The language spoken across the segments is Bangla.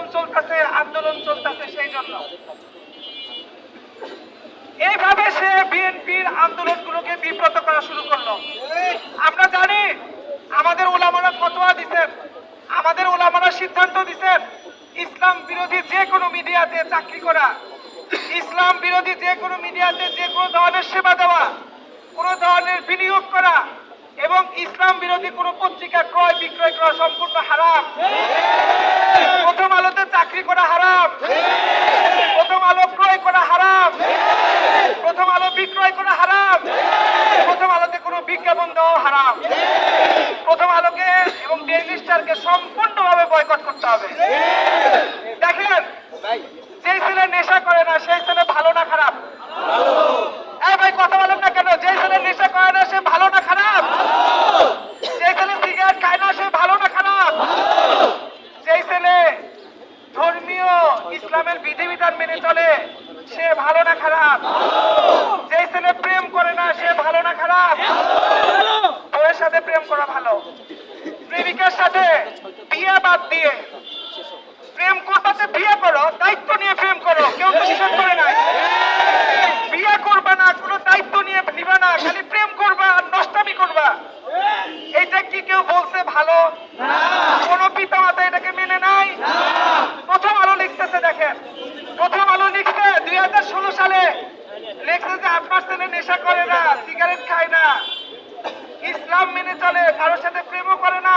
আন্দোলন চলতেছে আন্দোলন চলতেছে সেই জন্য এইভাবে সে বিএনপির আন্দোলনগুলোকে বিব্রত করা শুরু করল। আমরা জানি, আমাদের ওলামারা ফতোয়া দিচ্ছেন আমাদের ওলামারা সিদ্ধান্ত দিচ্ছেন ইসলাম বিরোধী যে কোনো মিডিয়াতে চাকরি করা, ইসলাম বিরোধী যে কোনো মিডিয়াতে যে কোনো ধরনের সেবা দেওয়া, কোনো ধরনের বিনিয়োগ করা এবং ইসলাম বিরোধী কোনো পত্রিকা ক্রয় বিক্রয় করা সম্পূর্ণ হারাম। প্রথম আলোতে চাকরি করা হারাম প্রথম আলো ক্রয় করা হারাম প্রথম আলো বিক্রয় করা হারাম প্রথম আলোতে কোনো বিজ্ঞাপন দেওয়া হারাম প্রথম আলোকে এবং ডেইলি স্টারকে সম্পূর্ণভাবে বয়কট করতে হবে দেখেন যেই ছেলে নেশা করে না সেই ছেলে ভালো না খারাপ এই ভাই কথা বলেন না কেন যেই ছেলে নেশা করে না সে ভালো না খারাপ যেই ছেলে সিগারেট খায় না সে ভালো না খারাপ যেই ছেলে ধর্মীয় ইসলামের বিধিবিধান মেনে চলে, সে ভালো না খারাপ? যে ছেলে প্রেম করে না, সে ভালো না খারাপ? বউয়ের সাথে প্রেম করা ভালো। প্রেমিকার সাথে বিয়ে বাদ দিয়ে। প্রেম করতে বিয়ে করো, দায়িত্ব নিয়ে প্রেম করো, কেউ তো নিষেধ করে নাই বিয়ে করবা না কোনো দায়িত্ব নিয়ে নিবা না খালি প্রেম করবা আর নষ্টামি করবা এইটা কি কেউ বলছে ভালো কোন পিতা মাতা এটাকে মেনে নাই প্রথম আলো লিখতেছে দেখেন প্রথম আলো লিখছে দুই হাজার ষোলো সালে লিখছে যে আপনার ছেলে নেশা করে না সিগারেট খায় না ইসলাম মেনে চলে কারোর সাথে প্রেমও করে না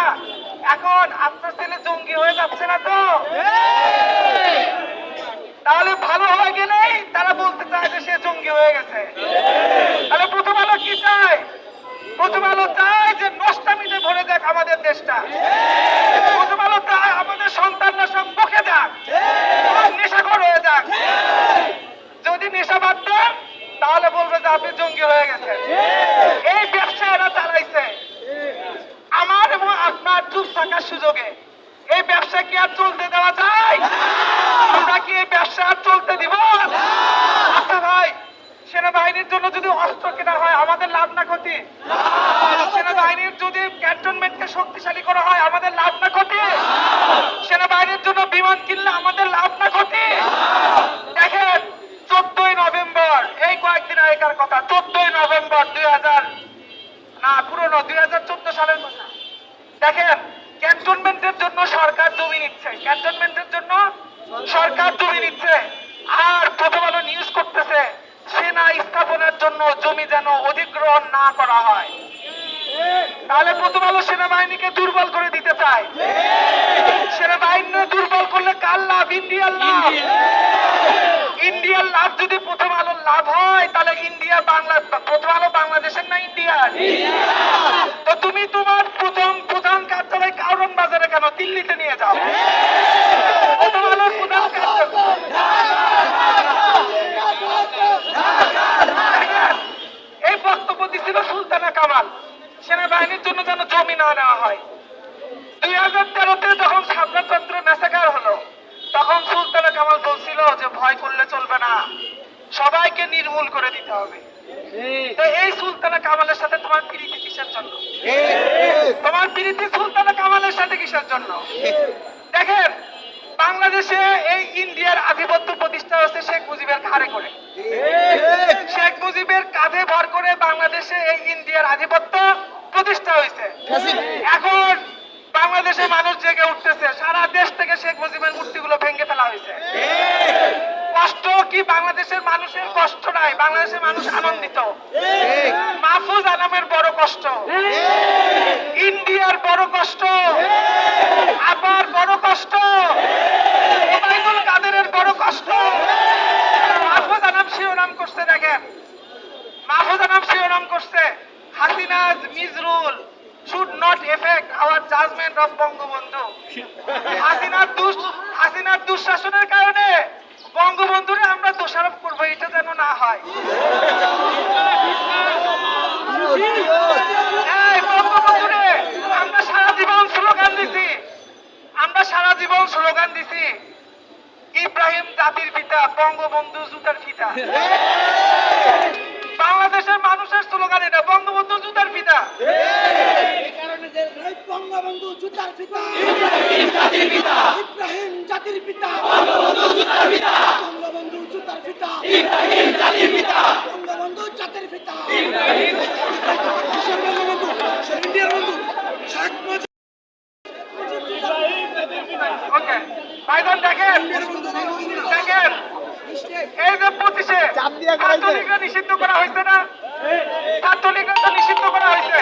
এখন আপনার ছেলে জঙ্গি হয়ে যাচ্ছে না তো তাহলে ভালো হয়ে গেলেই তারা বলতে চায় যে সে জঙ্গি হয়ে গেছে তাহলে প্রথম আলো কি চায় প্রথম আলো চায় যে নষ্টামিতে ভরে যাক আমাদের দেশটা প্রথম আলো চায় আমাদের সন্তানরা সব বকে যাক সব নেশাখোর হয়ে যাক যদি নেশা বাদ দেন তাহলে বলবে যে আপনি জঙ্গি হয়ে গেছেন এই ব্যবসা এরা চালাইছে আমার এবং আপনার চুপ থাকার সুযোগে। এই ব্যবসা কি আর চলতে দেওয়া যায়? আমরা কি এই ব্যবসা আর চলতে দিব? আচ্ছা ভাই, সেনাবাহিনীর জন্য যদি অস্ত্র কেনা হয়, আমাদের লাভ না ক্ষতি? সেনাবাহিনীর যদি ক্যান্টনমেন্টকে শক্তিশালী করা হয়, আমাদের লাভ না ক্ষতি? সেনাবাহিনীর জন্য বিমান কিনলে আমাদের লাভ না ক্ষতি? দেখেন, চোদ্দই নভেম্বর, এই কয়েকদিন আগেকার কথা, চোদ্দই নভেম্বর দুই হাজার, না, পুরনো, দুই হাজার চোদ্দ সালের কথা। নিচ্ছে ক্যান্টনমেন্টের জন্য সরকার জমি নিচ্ছে। আর প্রথম আলো নিউজ করতেছে, সেনা স্থাপনের জন্য জমি যেন অধিগ্রহণ না করা হয়। তাহলে প্রথম আলো সেনাবাহিনীকে দুর্বল করে দিতে চায়। সেনাবাহিনী দুর্বল করলে কার লাভ? ইন্ডিয়ার লাভ। ইন্ডিয়ার লাভ যদি প্রথম আলোর লাভ হয়, তাহলে ইন্ডিয়া বাংলা প্রথম আলো বাংলাদেশের না ইন্ডিয়ার? তো তুমি তোমার প্রথম বাজারে কেন দিল্লিতে নিয়ে যাও? এই বক্তব্য দিছিল সুলতানা কামাল। সেনাবাহিনীর জন্য যেন জমি না নেওয়া হয়। দুই হাজার তেরোতে যখন ছাত্রচন্দ্র মেসাকার হলো, তখন সুলতানা কামাল বলছিল যে, ভয় করলে চলবে না। সবাইকে নির্মূল করে দিতে হবে। এই সুলতানা কামালের সাথে তোমার প্রীতি কিসের জন্য? তোমার প্রীতি সুলতানা কামালের সাথে কিসের জন্য? দেখেন, বাংলাদেশে এই ইন্ডিয়ার আধিপত্য প্রতিষ্ঠা হচ্ছে শেখ মুজিবের ঘাড়ে করে। শেখ মুজিবের কাঁধে ভর করে বাংলাদেশে এই ইন্ডিয়ার আধিপত্য প্রতিষ্ঠা হয়েছে। এখন বাংলাদেশে মানুষ জেগে উঠতেছে, সারা দেশ থেকে শেখ মুজিবের মূর্তিগুলো ভেঙে ফেলা হয়েছে। কষ্ট কি বাংলাদেশের মানুষের কষ্ট নাই? বাংলাদেশের মানুষ আনন্দিত। মাহফুজ আলমের বড় কষ্ট। ইন্ডিয়ার বড় কষ্ট। আবার বড় কষ্ট। ওবায়দুল কাদেরের বড় কষ্ট। মাহফুজ আলম শিরোনাম করছে দেখেন। মাহফুজ আলম শিরোনাম করছে Hasina's misrule should not affect our judgement of Bangabandhu. হাসিনার হাসিনার দুঃশাসনের কারণে বঙ্গবন্ধুরে আমরা দোষারোপ করব, এটা যেন না হয়। বঙ্গবন্ধুরে, আমরা সারা জীবন স্লোগান দিছি। আমরা সারা জীবন স্লোগান দিছি, ইব্রাহিম জাতির পিতা, বঙ্গবন্ধু জুতার পিতা। বাংলাদেশের মানুষের স্লোগান এটা, বঙ্গবন্ধু জুতার পিতা বঙ্গবন্ধু জুতার পিতা ইব্রাহিম জাতির পিতা ভাইজান দেখেন। দেখেন। এই যে পঁচিশে। ছাত্রলীগরা নিষিদ্ধ করা হয়েছে না? ছাত্রলীগরা তো নিষিদ্ধ করা হয়েছে।